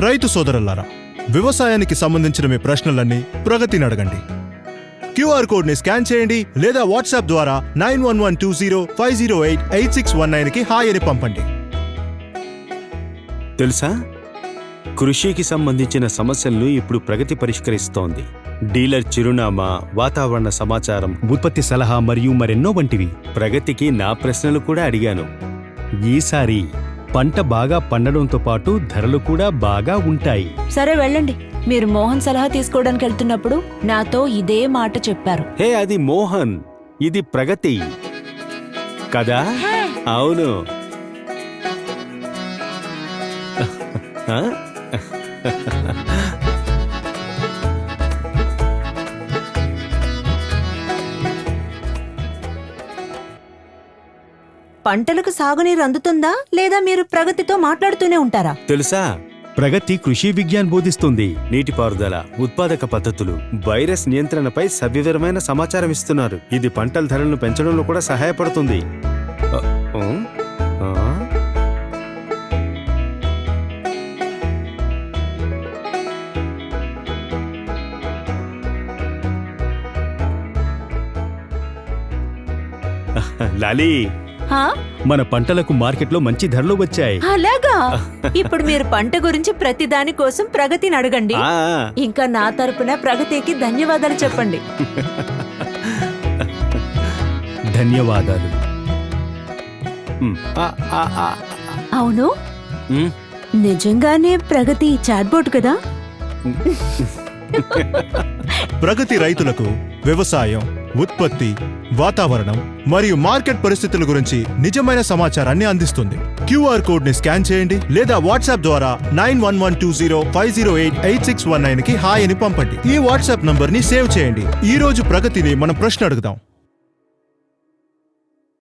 రైతు సోదరులారా వ్యవసాయానికి సంబంధించిన మీ ప్రశ్నలన్నీ ప్రగతిని అడగండి. క్యూఆర్ కోడ్ని స్కాన్ చేయండి లేదా వాట్సాప్ ద్వారా nine one one two zero five zero eight eight six one నైన్కి హాయ్ అని పంపండి. తెలుసా? కృషికి సంబంధించిన సమస్యలను ఇప్పుడు ప్రగతి పరిష్కరిస్తోంది. డీలర్ చిరునామా వాతావరణ సమాచారం ఉత్పత్తి సలహా మరియు మరెన్నో వంటివి. ప్రగతికి నా ప్రశ్నలు కూడా అడిగాను. ఈసారి పంట బాగా పండడంతో పాటు ధరలు కూడా బాగా ఉంటాయి. సరే వెళ్ళండి. మీరు మోహన్ సలహా తీసుకోవడానికి వెళ్తున్నప్పుడు నాతో ఇదే మాట చెప్పారు. హే అది మోహన్. ఇది ప్రగతి. కదా? అవును. ఆ? పంటలకు సాగునీరు అందుతుందా లేదా మీరు ప్రగతితో మాట్లాడుతూనే ఉంటారా? తెలుసా? ప్రగతి కృషి విజ్ఞాన్ బోధిస్తుంది. నీటిపారుదల ఉత్పాదక పద్ధతులు వైరస్ నియంత్రణపై సవివరమైన సమాచారం ఇస్తున్నారు. ఇది పంటల ధరలను పెంచడంలో కూడా సహాయపడుతుంది. ఆ? లాలీ! మన పంటలకు మార్కెట్లో మంచి ధరలు వచ్చాయి. అలాగా? ఇప్పుడు మీరు పంట గురించి ప్రతి దాని కోసం ప్రగతిని అడగండి. ఇంకా నా తరపున ప్రగతికి ధన్యవాదాలు చెప్పండి. ధన్యవాదాలు. అవును? నిజంగానే ప్రగతి చాట్బోట్ కదా? ప్రగతి రైతులకు వ్యవసాయం ఉత్పత్తి వాతావరణం మరియు మార్కెట్ పరిస్థితుల గురించి నిజమైన సమాచారాన్ని అందిస్తుంది. క్యూఆర్ కోడ్ని స్కాన్ చేయండి లేదా వాట్సాప్ ద్వారా nine one one two zero five zero eight eight six one నైన్కి హాయ్ అని పంపండి. ఈ వాట్సాప్ నంబర్ని సేవ్ చేయండి. ఈ రోజు ప్రగతిని మనం ప్రశ్న అడుగుదాం.